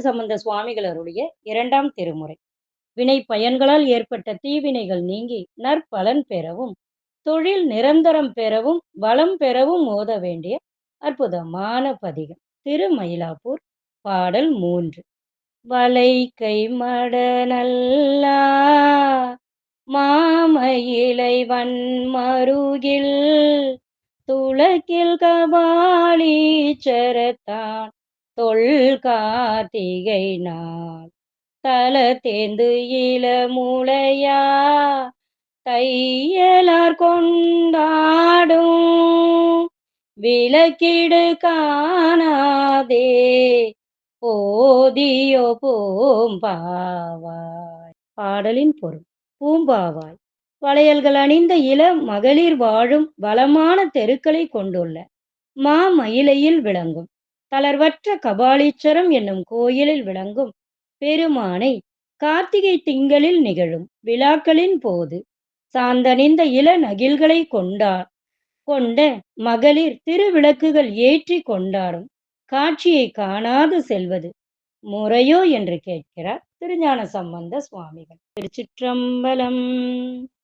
சம்பந்த சுவாமிகளருடைய இரண்டாம் திருமுறை. வினை பயன்களால் ஏற்பட்ட தீவினைகள் நீங்கி நற்பலன் பெறவும் தொழில் நிரந்தரம் பெறவும் வளம் பெறவும் ஓத வேண்டிய அற்புதமான பதிகம். திருமயிலாப்பூர் பாடல் மூன்று. வலை கை மடநல்லா மாமயிலை வன்மருகில் துளக்கில் கபாலீச்சரத்தான் தொல் கார்த்திகை நாள். தல தேந்து இள மூளையா தையலார் கொண்டாடும். விளக்கிடு காணாதே போதியோ பூம்பாவாய். பாடலின் பொருள் பூம்பாவாய். வளையல்கள் அணிந்த இள மகளிர் வாழும் வளமான தெருக்களை கொண்டுள்ள மாமயிலையில் விளங்கும். தளர்வற்ற கபாலீச்சரம் என்னும் கோயிலில் விளங்கும் பெருமானை கார்த்திகை திங்களில் நிகழும் விழாக்களின் போது சாந்தனிந்த இள நகில்களை கொண்டார் கொண்ட மகளிர் திருவிளக்குகள் ஏற்றி கொண்டாடும் காட்சியை காணாது செல்வது முறையோ என்று கேட்கிறார் திருஞான சம்பந்த சுவாமிகள். திருச்சிற்றம்பலம்